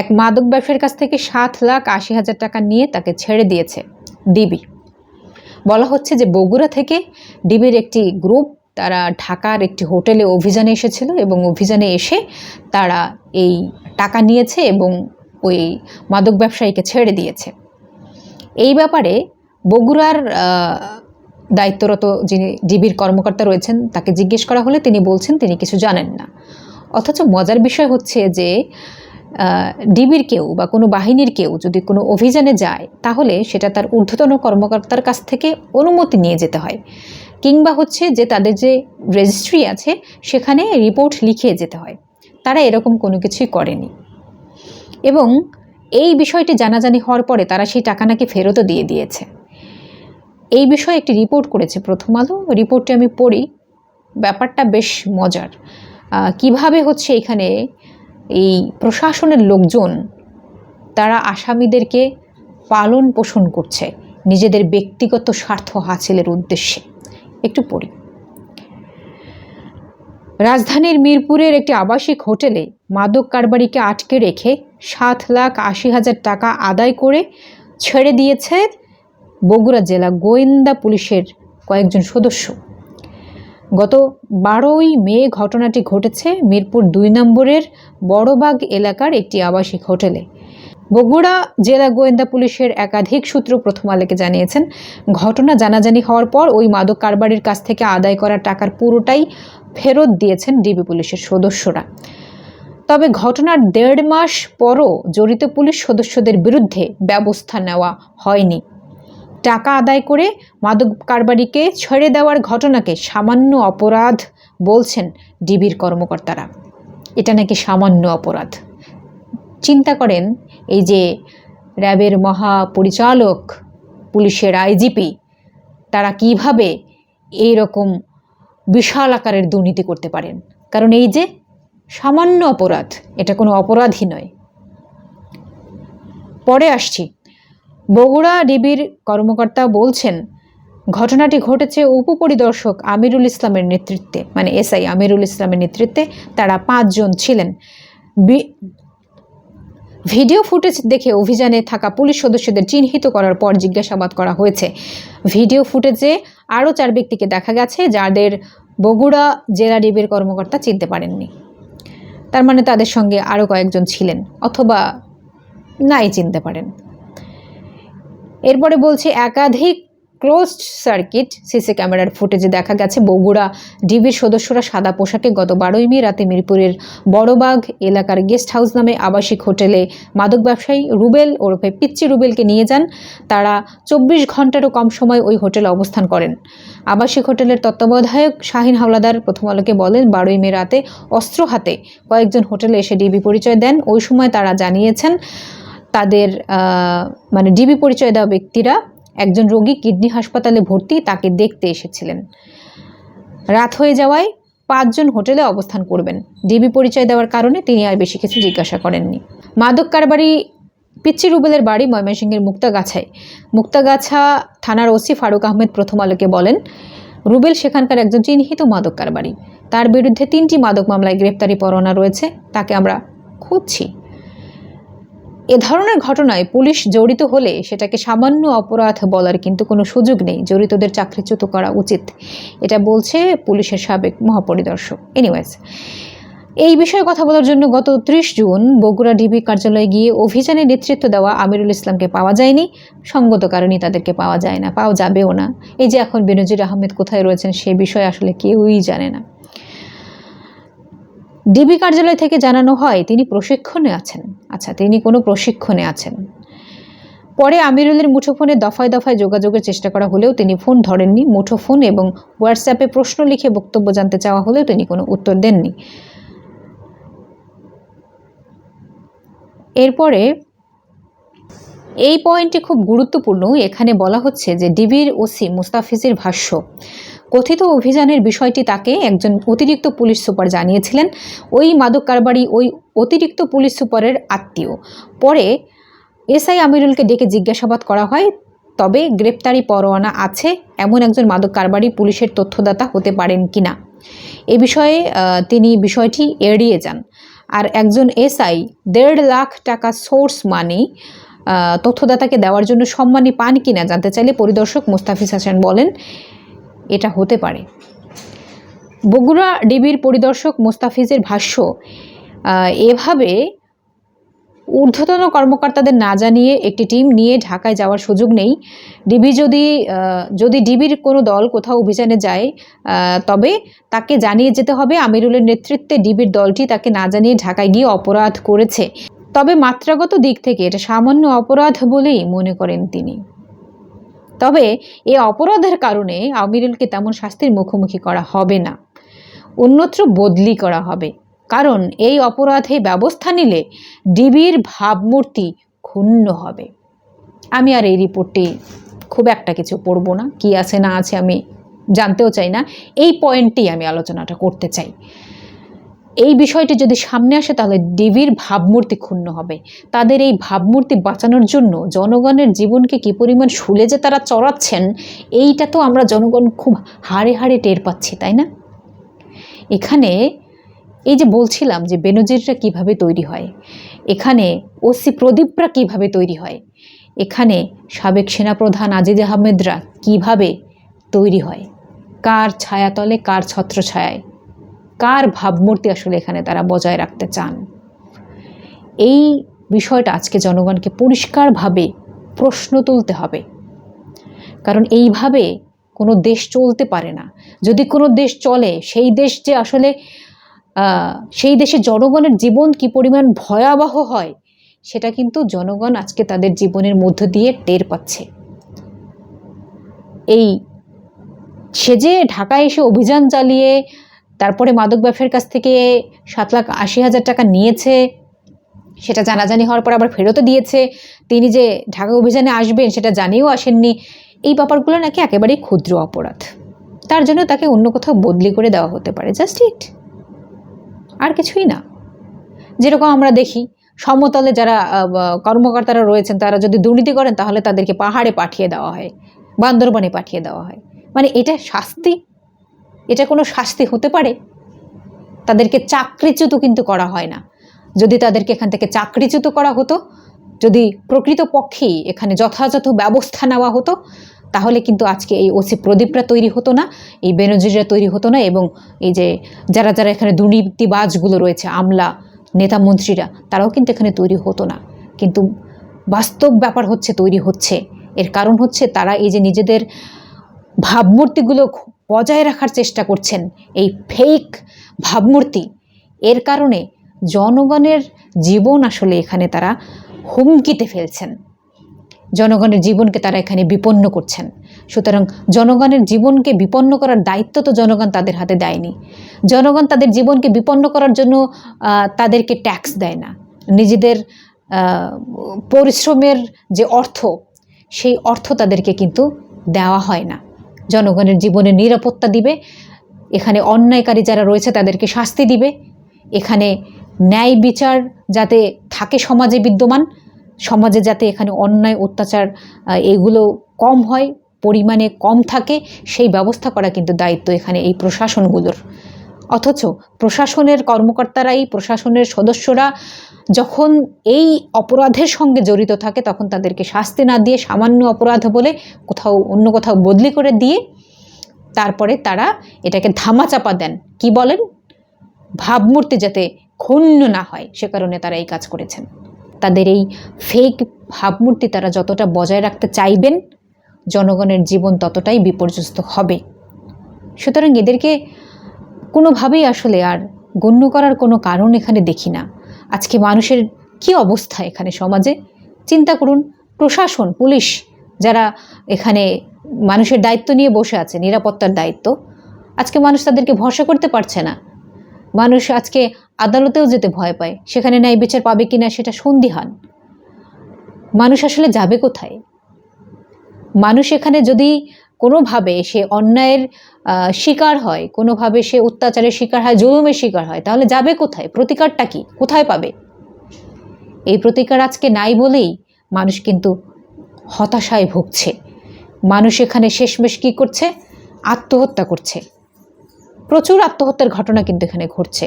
এক মাদক ব্যবসায়ীর কাছ থেকে সাত লাখ আশি হাজার টাকা নিয়ে তাকে ছেড়ে দিয়েছে ডিবি। বলা হচ্ছে যে বগুড়া থেকে ডিবির একটি গ্রুপ, তারা ঢাকার একটি হোটেলে অভিযানে এসেছিল এবং অভিযানে এসে তারা এই টাকা নিয়েছে এবং ওই মাদক ব্যবসায়ীকে ছেড়ে দিয়েছে। এই ব্যাপারে বগুড়ার দায়িত্বরত যিনি ডিবির কর্মকর্তা রয়েছেন, তাকে জিজ্ঞেস করা হলে তিনি বলছেন তিনি কিছু জানেন না। অথচ মজার বিষয় হচ্ছে যে ডিবির কেউ বা কোনো বাহিনীর কেউ যদি কোনো অভিযানে যায়, তাহলে সেটা তার ঊর্ধ্বতন কর্মকর্তার কাছ থেকে অনুমতি নিয়ে যেতে হয়। কিংবা হচ্ছে যে তাদের যে রেজিস্ট্রি আছে, সেখানে রিপোর্ট লিখিয়ে যেতে হয়। তারা এরকম কোনো কিছুই করেনি। এবং এই বিষয়টি জানাজানি হওয়ার পরে তারা সেই টাকা নাকি ফেরতও দিয়ে দিয়েছে। এই বিষয়ে একটি রিপোর্ট করেছে প্রথম আলো। রিপোর্টটি আমি পড়ি। ব্যাপারটা বেশ মজার। কীভাবে হচ্ছে এখানে এই প্রশাসনের লোকজন, তারা আসামিদেরকে পালন পোষণ করছে, নিজেদের ব্যক্তিগত স্বার্থ হাসিলের উদ্দেশ্যে। একটু পড়ি। রাজধানীর মিরপুরের একটি আবাসিক হোটেলে মাদক কারবারিকে আটকে রেখে সাত লাখ আশি হাজার টাকা আদায় করে ছেড়ে দিয়েছে বগুড়া জেলা গোয়েন্দা পুলিশের কয়েকজন সদস্য। গত বারোই মে ঘটনাটি ঘটেছে মিরপুর দুই নম্বরের বড়বাগ এলাকার একটি আবাসিক হোটেলে। বগুড়া জেলা গোয়েন্দা পুলিশের একাধিক সূত্র প্রথম আলোকে জানিয়েছেন, ঘটনা জানাজানি হওয়ার পর ওই মাদক কারবারির কাছ থেকে আদায় করা টাকার পুরোটাই ফেরত দিয়েছেন ডিবি পুলিশের সদস্যরা। তবে ঘটনার দেড় মাস পরও জড়িত পুলিশ সদস্যদের বিরুদ্ধে ব্যবস্থা নেওয়া হয়নি। টাকা আদায় করে মাদক কারবারিকে ছেড়ে দেওয়ার ঘটনাকে সামান্য অপরাধ বলছেন ডিবির কর্মকর্তারা। এটা নাকি সামান্য অপরাধ। চিন্তা করেন, এই যে র্যাবের মহাপরিচালক, পুলিশের আইজিপি, তারা কীভাবে এই রকম বিশাল আকারের দুর্নীতি করতে পারেন? কারণ এই যে সামান্য অপরাধ, এটা কোনো অপরাধই নয়। পরে আসছি। বগুড়া ডিবির কর্মকর্তা বলছেন, ঘটনাটি ঘটেছে উপপরিদর্শক আমিরুল ইসলামের নেতৃত্বে। মানে এসআই আমিরুল ইসলামের নেতৃত্বে তারা পাঁচজন ছিলেন। ভিডিও ফুটেজ দেখে অভিযানে থাকা পুলিশ সদস্যদের চিহ্নিত করার পর জিজ্ঞাসাবাদ করা হয়েছে। ভিডিও ফুটেজে আরও চার ব্যক্তিকে দেখা গেছে যাদের বগুড়া জেলা ডিবির কর্মকর্তা চিনতে পারেননি। তার মানে তাদের সঙ্গে আরও কয়েকজন ছিলেন অথবা নাই চিনতে পারেন। এরপরে বলছে একাধিক ক্লোজড সার্কিট সিসি ক্যামেরার ফুটেজে দেখা গেছে বগুড়া ডিবির সদস্যরা সাদা পোশাকে গত বারোই মে রাতে মিরপুরের বড়বাগ এলাকার গেস্ট হাউস নামে আবাসিক হোটেলে মাদক ব্যবসায়ী রুবেল ওরফে পিচ্চি রুবেলকে নিয়ে যান। তারা চব্বিশ ঘন্টারও কম সময় ওই হোটেলে অবস্থান করেন। আবাসিক হোটেলের তত্ত্বাবধায়ক শাহিন হাওলাদার প্রথম আলোকে বলেন, বারোই মে রাতে অস্ত্র হাতে কয়েকজন হোটেলে এসে ডিবি পরিচয় দেন। ওই সময় তারা জানিয়েছেন তাদের মানে ডিবি পরিচয় দেওয়া ব্যক্তিরা একজন রোগী কিডনি হাসপাতালে ভর্তি তাকে দেখতে এসেছিলেন। রাত হয়ে যাওয়ায় পাঁচজন হোটেলে অবস্থান করবেন। ডিবি পরিচয় দেওয়ার কারণে তিনি আর বেশি কিছু জিজ্ঞাসা করেননি। মাদক কারবারি পিচ্চি রুবেলের বাড়ি ময়মনসিংহের মুক্তাগাছায়। মুক্তাগাছা থানার ওসি ফারুক আহমেদ প্রথম আলোকে বলেন, রুবেল সেখানকার একজন চিহ্নিত মাদক কারবারি। তার বিরুদ্ধে তিনটি মাদক মামলায় গ্রেপ্তারি পরোয়ানা রয়েছে। তাকে আমরা খুঁজছি। এ ধরনের ঘটনায় পুলিশ জড়িত হলে সেটাকে সামান্য অপরাধ বলার কিন্তু কোনো সুযোগ নেই। জড়িতদের চাকরিচ্যুত করা উচিত। এটা বলছে পুলিশের সাবেক মহাপরিদর্শক। এনিওয়েজ এই বিষয়ে কথা বলার জন্য গত ত্রিশ জুন বগুড়া ডিবি কার্যালয়ে গিয়ে অভিযানে নেতৃত্ব দেওয়া আমিরুল ইসলামকে পাওয়া যায়নি। সঙ্গত কারণেই তাদেরকে পাওয়া যায় না, পাওয়া যাবেও না। এই যে এখন বেনজির আহমেদ কোথায় রয়েছেন সে বিষয়ে আসলে কেউই জানে না। ডিবি কার্যালয় থেকে জানানো হয়, তিনি প্রশিক্ষণে আছেন। আচ্ছা তিনি কোনো প্রশিক্ষণে আছেন। পরে আমিরুলের মুঠোফোনে দফায় দফায় যোগাযোগের চেষ্টা করা হলেও তিনি ফোন ধরেননি, মুঠোফোন এবং হোয়াটসঅ্যাপে প্রশ্ন লিখে বক্তব্য জানতে চাওয়া হলেও তিনি কোনো উত্তর দেননি। এরপরে এই পয়েন্টটি খুব গুরুত্বপূর্ণ। এখানে বলা হচ্ছে যে ডিবির ওসি মুস্তাফিজের ভাষ্য কথিত অভিযানের বিষয়টি তাকে একজন অতিরিক্ত পুলিশ সুপার জানিয়েছিলেন। ওই মাদক কারবারি ওই অতিরিক্ত পুলিশ সুপারের আত্মীয়। পরে এসআই আমিরুলকে ডেকে জিজ্ঞাসাবাদ করা হয়, তবে গ্রেপ্তারি পরোয়ানা আছে, এমন একজন মাদক কারবারি পুলিশের তথ্যদাতা হতে পারেন কিনা? এ বিষয়ে তিনি বিষয়টি এড়িয়ে যান। আর একজন এসআই, দেড় লাখ টাকা সোর্স মানি তথ্যদাতাকে দেওয়ার জন্য সম্মানী পান কিনা জানতে চাইলে পরিদর্শক মোস্তাফিজ হাসান বলেন এটা হতে পারে। বগুড়া ডিবির পরিদর্শক মোস্তাফিজের ভাষ্য এভাবে ঊর্ধ্বতন কর্মকর্তাদের না জানিয়ে একটি টিম নিয়ে ঢাকায় যাওয়ার সুযোগ নেই। ডিবি যদি যদি ডিবির কোনো দল কোথাও অভিযানে যায় তবে তাকে জানিয়ে যেতে হবে আমিরুলের নেতৃত্বে ডিবির দলটি তাকে না জানিয়ে ঢাকায় গিয়ে অপরাধ করেছে। তবে মাত্রাগত দিক থেকে এটা সামান্য অপরাধ বলেই মনে করেন তিনি। তবে এ অপরাধের কারণে আমিরুলকে তেমন শাস্তির মুখোমুখি করা হবে না। অন্যত্র বদলি করা হবে। কারণ এই অপরাধে ব্যবস্থা নিলে ডিবির ভাবমূর্তি ক্ষুণ্ণ হবে। আমি আর এই রিপোর্টটি খুব একটা কিছু পড়ব না। কি আছে না আছে আমি জানতেও চাই না। এই পয়েন্টটি আমি আলোচনাটা করতে চাই। এই বিষয়টি যদি সামনে আসে, তাহলে ডিবির ভাবমূর্তি ক্ষুণ্ণ হবে। তাদের এই ভাবমূর্তি বাঁচানোর জন্য জনগণের জীবনকে কি পরিমাণ শুলে যে তারা চড়াচ্ছেন, এইটা তো আমরা জনগণ খুব হাড়ে হাড়ে টের পাচ্ছি, তাই না? এখানে এই যে বলছিলাম যে বেনজিররা কীভাবে তৈরি হয়, এখানে ওসি প্রদীপরা কীভাবে তৈরি হয়, এখানে সাবেক সেনাপ্রধান আজিজ আহমেদরা কীভাবে তৈরি হয়, কার ছায়াতলে কার ছত্রছায়ায়। কার ভাবমূর্তি আসলে এখানে তারা বজায় রাখতে চান? এই বিষয়টা আজকে জনগণকে পরিষ্কারভাবে প্রশ্ন তুলতে হবে। কারণ এইভাবে কোনো দেশ চলতে পারে না। যদি কোনো দেশ চলে, সেই দেশ যে আসলে সেই দেশে জনগণের জীবন কি পরিমাণ ভয়াবহ হয়, সেটা কিন্তু জনগণ আজকে তাদের জীবনের মধ্য দিয়ে টের পাচ্ছে। এই, সে যে ঢাকায় এসে অভিযান চালিয়ে তারপরে মাদক ব্যবসার কাছ থেকে সাত লাখ আশি হাজার টাকা নিয়েছে। সেটা জানাজানি হওয়ার পর আবার ফেরতও দিয়েছে। তিনি যে ঢাকা অভিযানে আসবেন সেটা জানিয়েও আসেননি। এই ব্যাপারগুলো নাকি একেবারেই ক্ষুদ্র অপরাধ। তার জন্য তাকে অন্য কোথাও বদলি করে দেওয়া হতে পারে। Just it. আর কিছুই না। যেরকম আমরা দেখি, সমতলে যারা কর্মকর্তারা রয়েছেন, তারা যদি দুর্নীতি করেন তাহলে তাদেরকে পাহাড়ে পাঠিয়ে দেওয়া হয়, বান্দরবনে পাঠিয়ে দেওয়া হয়। মানে এটা শাস্তি? এটা কোনো শাস্তি হতে পারে? তাদেরকে চাকরিচ্যুত কিন্তু করা হয় না। যদি তাদেরকে এখান থেকে চাকরিচ্যুত করা হতো, যদি প্রকৃতপক্ষেই এখানে যথাযথ ব্যবস্থা নেওয়া হতো, তাহলে কিন্তু আজকে এই ওসি প্রদীপরা তৈরি হতো না, এই বেনজিররা তৈরি হতো না এবং এই যে যারা যারা এখানে দুর্নীতিবাজগুলো রয়েছে, আমলা নেতা মন্ত্রীরা, তারাও কিন্তু এখানে তৈরি হতো না। কিন্তু বাস্তব ব্যাপার হচ্ছে, তৈরি হচ্ছে। এর কারণ হচ্ছে, তারা এই যে নিজেদের ভাবমূর্তিগুলো বজায় রাখার চেষ্টা করছেন এই ফেক ভাবমূর্তি। এর কারণে জনগণের জীবন আসলে এখানে তারা হুমকিতে ফেলছেন। জনগণের জীবনকে তারা এখানে বিপন্ন করছেন। সুতরাং জনগণের জীবনকে বিপন্ন করার দায়িত্ব তো জনগণ তাদের হাতে দেয়নি। জনগণ তাদের জীবনকে বিপন্ন করার জন্য তাদেরকে ট্যাক্স দেয় না। নিজেদের পরিশ্রমের যে অর্থ, সেই অর্থ তাদেরকে কিন্তু দেওয়া হয় না। জনগণের জীবনে নিরাপত্তা দিবে, এখানে অন্যায়কারী যারা রয়েছে তাদেরকে শাস্তি দিবে, এখানে ন্যায় বিচার যাতে থাকে সমাজে বিদ্যমান, সমাজে যাতে এখানে অন্যায়, অত্যাচার এগুলো কম হয়, পরিমাণে কম থাকে, সেই ব্যবস্থা করা কিন্তু দায়িত্ব এখানে এই প্রশাসনগুলোর। অথচ প্রশাসনের কর্মকর্তারাই, প্রশাসনের সদস্যরা যখন এই অপরাধের সঙ্গে জড়িত থাকে, তখন তাদেরকে শাস্তি না দিয়ে সামান্য অপরাধ বলে কোথাও, অন্য কোথাও বদলি করে দিয়ে তারপরে তারা এটাকে ধামাচাপা দেন। কি বলেন? ভাবমূর্তি যাতে ক্ষুণ্ণ না হয়, সে কারণে তারা এই কাজ করেছেন। তাদের এই ফেক ভাবমূর্তি তারা যতটা বজায় রাখতে চাইবেন, জনগণের জীবন ততটাই বিপর্যস্ত হবে। সুতরাং এদেরকে কোনোভাবেই আসলে আর গণ্য করার কোনো কারণ এখানে দেখি না। আজকে মানুষের কি অবস্থা এখানে সমাজে? চিন্তা করুন, প্রশাসন, পুলিশ যারা এখানে মানুষের দায়িত্ব নিয়ে বসে আছে, নিরাপত্তার দায়িত্ব, আজকে মানুষ তাদেরকে ভরসা করতে পারছে না। মানুষ আজকে আদালতেও যেতে ভয় পায়, সেখানে ন্যায় বিচার পাবে কি না সেটা সন্দিহান। মানুষ আসলে যাবে কোথায়? মানুষ এখানে যদি কোনোভাবে সে অন্যায়ের শিকার হয়, কোনোভাবে সে অত্যাচারের শিকার হয়, জুলুমের শিকার হয়, তাহলে যাবে কোথায়? প্রতিকারটা কি? কোথায় পাবে? এই প্রতিকার আজকে নাই বলেই মানুষ কিন্তু হতাশায় ভুগছে। মানুষ এখানে শেষমেশ কী করছে? আত্মহত্যা করছে। প্রচুর আত্মহত্যার ঘটনা কিন্তু এখানে ঘটছে।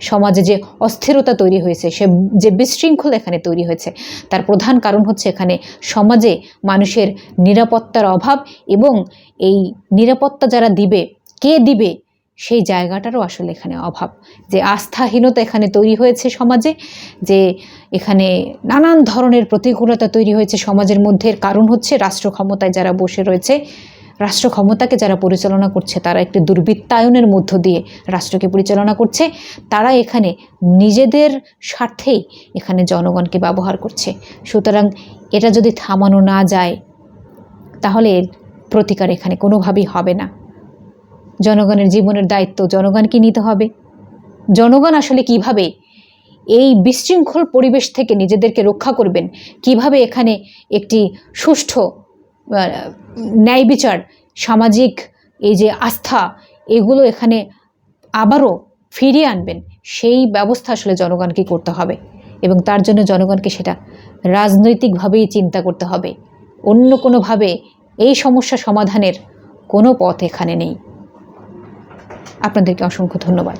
সমাজে যে অস্থিরতা তৈরি হয়েছে, সে যে বিশৃঙ্খলা এখানে তৈরি হয়েছে, তার প্রধান কারণ হচ্ছে এখানে সমাজে মানুষের নিরাপত্তার অভাব এবং এই নিরাপত্তা যারা দিবে, কে দিবে, সেই জায়গাটারও আসলে এখানে অভাব। যে আস্থাহীনতা এখানে তৈরি হয়েছে সমাজে, যে এখানে নানান ধরনের প্রতিকূলতা তৈরি হয়েছে সমাজের মধ্যে কারণ হচ্ছে রাষ্ট্র ক্ষমতায় যারা বসে রয়েছে রাষ্ট্র ক্ষমতাকে যারা পরিচালনা করছে, তারা একটি দুর্বৃত্তায়নের মধ্য দিয়ে রাষ্ট্রকে পরিচালনা করছে, তারা এখানে নিজেদের স্বার্থেই এখানে জনগণকে ব্যবহার করছে। সুতরাং এটা যদি থামানো না যায়, তাহলে প্রতিকার এখানে কোনোভাবেই হবে না। জনগণের জীবনের দায়িত্ব জনগণকে নিতে হবে। জনগণ আসলে কীভাবে এই বিশৃঙ্খল পরিবেশ থেকে নিজেদেরকে রক্ষা করবেন, কীভাবে এখানে একটি সুষ্ঠু ন্যায় বিচার, সামাজিক এই যে আস্থা, এগুলো এখানে আবারও ফিরিয়ে আনবেন। সেই ব্যবস্থা আসলে জনগণকে করতে হবে এবং তার জন্য জনগণকে সেটা রাজনৈতিকভাবেই চিন্তা করতে হবে। অন্য কোনোভাবে এই সমস্যা সমাধানের কোনো পথ এখানে নেই। আপনাদেরকে অসংখ্য ধন্যবাদ।